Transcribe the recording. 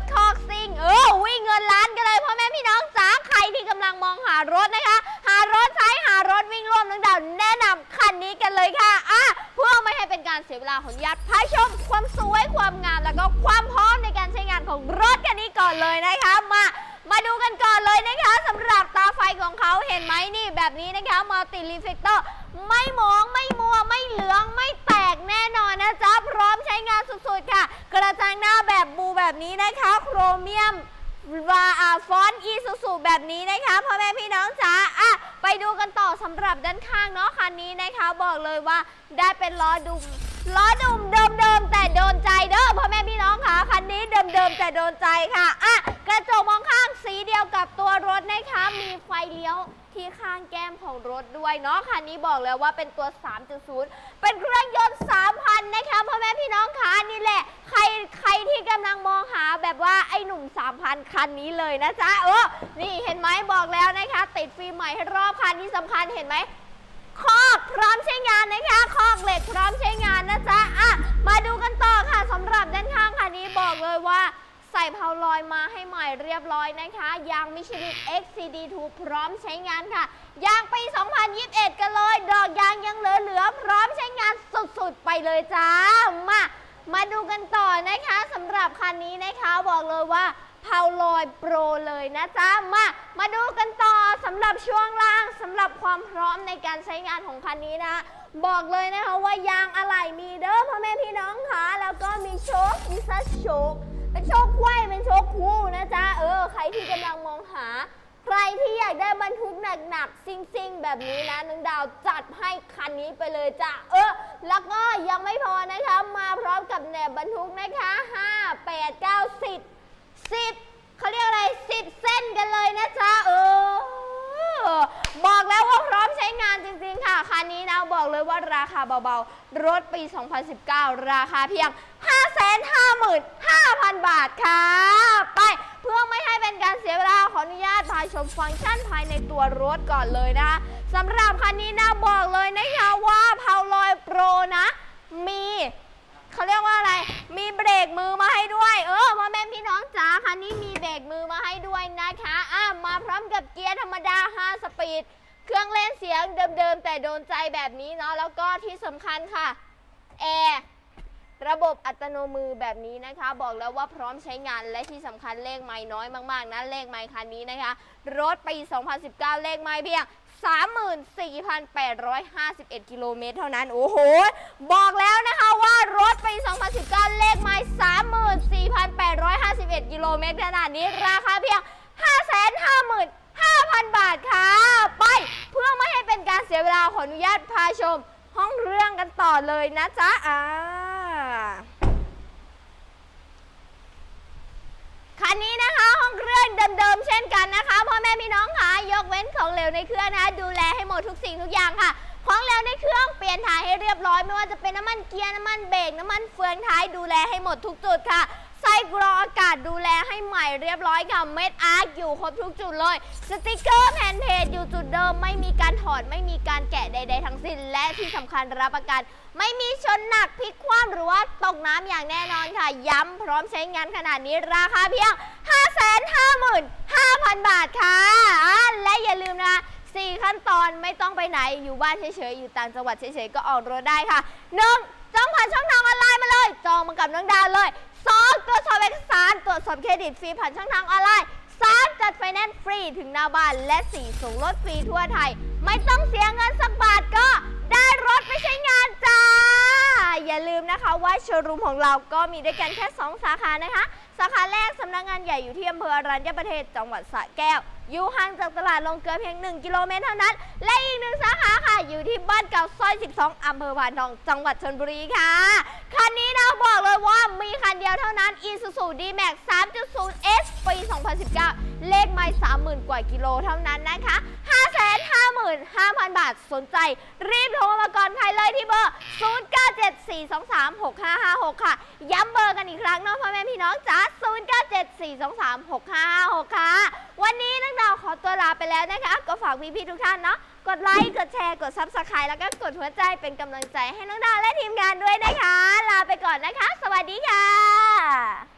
ถคอกซิ่ง เออวิ่งเงินล้านกันเลยพ่อแม่พี่น้องจ๋าใครที่กำลังมองหารถนะคะ หารถใช้หารถวิ่งร่วมน้งดาวแนะนำคันนี้กันเลยค่ะอะเพื่อไม่ให้เป็นการเสียเวลาขออนุญาพายชมความสวยความงามแล้วก็ความพร้อมในการใช้งานของรถคันนี้ก่อนเลยนะคะมามาดูกันก่อนเลยนะคะสำหรับตาไฟของเขาเห็นไหมนี่แบบนี้นะคะมัลติรีเฟกเตอร์ไม่มองไม่มัวไม่เหลืองไม่แตกแน่นอนนะจ๊ะพร้อมใช้งานสุดๆค่ะ กระจังหน้าแบบ แบบนี้นะคะ โครเมียมวาอาฟอนอีซูซูแบบนี้นะคะพ่อแม่พี่น้องจ๋าอะไปดูกันต่อสำหรับด้านข้างเนาะคันนี้นะคะ บอกเลยว่าได้เป็นล้อดุมล้อดุมเดิมๆแต่โดนใจเด้อพ่อแม่พี่น้องค่ะคันนี้เดิมๆแต่โดนใจค่ะอะกระจกมองข้างสีเดียวกับตัวรถนะคะ มีไฟเลี้ยวที่ข้างแก้มของรถด้วยเนาะคันนี้บอกเลยว่าเป็นตัว 3.0 เป็นเครื่องยนต์ 3,000 นะคะพ่อแม่พี่น้องค่ะนี่แหละ ใครใครที่กำลังมอง แบบว่าไอ้หนุ่ม 3,000 คันนี้เลยนะจ๊ะเออนี่เห็นไหมบอกแล้วนะคะ ติดฟิล์มใหม่ให้รอบคันที่สำคัญเห็นไหมคอกพร้อมใช้งานนะคะคอกเหล็กพร้อมใช้งานนะจ๊ะอะมาดูกันต่อค่ะสำหรับด้านข้างคันนี้บอกเลยว่าใส่เพาลอยมาให้ใหม่เรียบร้อยนะคะยางมิชลิน XCD2 พร้อมใช้งานค่ะยางปี 2021 กันเลย ดอกยางยังเหลือๆพร้อมใช้งานสุดๆ ไปเลยจ้ามา มาดูกันต่อนะคะสำหรับคันนี้นะคะบอกเลยว่าเพาลอยโปรเลยนะจ๊ะมามาดูกันต่อสำหรับช่วงล่างสำหรับความพร้อมในการใช้งานของคันนี้นะ บอกเลยนะคะว่ายางอะไหล่มีเด้อพ่อแม่พี่น้องค่ะแล้วก็มีโชคมีซัสโชคเป็นโชคไขว้เป็นโชคคู่นะจ๊ะเออใครที่กำลังมองหา ใครที่อยากได้บรรทุกหนักๆซิ่งๆ แบบนี้นะน้องดาวจัดให้คันนี้ไปเลยจ้ะเออ แล้วก็ยังไม่พอนะคะ มาพร้อมกับแหนบบรรทุกนะคะ5 8 9 10 10เขาเรียกอะไร 10 เส้นกันเลยนะจ๊ะเออบอกแล้วว่าพร้อมใช้งานจริงๆค่ะ คันนี้นะบอกเลยว่าราคาเบาๆ รถปี 2019 ราคาเพียง 555,000 บาทค่ะ ไปเพื่อไม่ให้เป็นการเสียเวลาขออนุญาตพาชมฟังก์ชันภายในตัวรถก่อนเลยนะคะสำหรับคันนี้นะบอกเลยนะคะว่าเพาลอยโปรนะ มี เขาเรียกว่าอะไร มีเบ รกมือมาให้ด้วย เออพ่อแม่พี่น้องจ๋าคันนี้มีเบรกมือมาให้ด้วยนะคะอะมาพร้อมกับเกียร์ธรรมดา 5 สปีด เครื่องเล่นเสียงเดิมๆ แต่โดนใจแบบนี้เนาะแล้วก็ที่สำคัญค่ะแอร์ระบบอัตโนมือแบบนี้นะคะ บอกแล้วว่าพร้อมใช้งานและที่สำคัญเลขไม้น้อยมากๆนะเลขไม้คันนี้นะคะ รถปี 2019 เลขไม้เพียง 34,851 กิโลเมตรเท่านั้น โอ้โห บอกแล้ว 34,851กิโลเมตรขนาดนี้ราคาเพียง 555,000 บาทค่ะ ไปเพื่อไม่ให้เป็นการเสียเวลาขออนุญาตพาชม ห้องเรื่องกันต่อเลยนะจ๊ะอ่าคันนี้นะคะห้องเครื่องเดิมๆเช่นกันนะคะพ่อแม่พี่น้องค่ะยกเว้นของเหลวในเครื่องนะดูแลให้หมดทุกสิ่งทุกอย่างค่ะ ของเหลวในเครื่องเปลี่ยนถ่ายให้เรียบร้อย ไม่ว่าจะเป็นน้ำมันเกียร์น้ำมันเบรกน้ำมันเฟืองท้ายดูแลให้หมดทุกจุดค่ะ ไส้กรองอากาศดูแลให้ใหม่เรียบร้อยค่ะเม็ดอาร์คอยู่ครบทุกจุดเลย สติกเกอร์แผ่นเพจอยู่จุดเดิม ไม่มีการถอดไม่มีการแกะใด ๆ ทั้งสิ้น และที่สำคัญรับประกัน ไม่มีชนหนักพลิกคว่ำหรือว่าตกน้ำอย่างแน่นอนค่ะ ย้ำพร้อมใช้งานขนาดนี้ราคาเพียง 555,000 บาทค่ะอ่าและอย่าลืมนะ4ขั้นตอนไม่ต้องไปไหนอยู่บ้านเฉยๆ อยู่ต่างจังหวัดเฉยๆ ก็ออกรถได้ค่ะ 1. จองผ่านช่องทางออนไลน์มาเลย จองมากับน้องดาวเลย 2. ตรวจสอบเอก สารตรวจสอบเครดิตฟรีผ่านช่องทางออนไลน์ 3. จัดไฟแนนซ์ฟรีถึงหน้าบ้านและ 4. ส่งรถฟรีทั่วไทย ไม่ต้องเสียเงินสักบาทก็ได้รถไปใช้งานจ้า อย่าลืมนะคะว่าโชว์รูมของเราก็มีด้วยกันแค่ 2 สาขานะคะ สาขาแรกสำนักงานใหญ่อยู่ที่อำเภออรัญญประเทศจังหวัดสระแก้ว อยู่ห่างจากตลาดลงเกลือเพียง 1 กิโลเมตรเท่านั้น และอีกหนึ่งสาขาค่ะ อยู่ที่บ้านเก่าซอย 12อำเภอพานทองจังหวัดชนบุรีค่ะคันนี้นะ บอกเลยว่ามีคันเดียวเท่านั้น Isuzu D-Max 3.0 S ปี 2019 เลขไม่30,000 กว่ากิโลเท่านั้นนะคะ 555,000 บาทสนใจ รีบโทรมาก่อนใครเลยที่เบอร์ 0974236556 ค่ะ ย้ำเบอร์กันอีกครั้งเนาะพ่อแม่พี่น้องจ๋า0974236556 ค่ะ วันนี้นักดาวขอตัวลาไปแล้วนะคะ ก็ฝากพี่ๆทุกท่านเนาะกดไลค์ กดแชร์ กดซับสไครต์แล้วก็กดหัวใจเป็นกำลังใจให้น้องดาวและทีมงานด้วยนะคะ ลาไปก่อนนะคะ สวัสดีค่ะ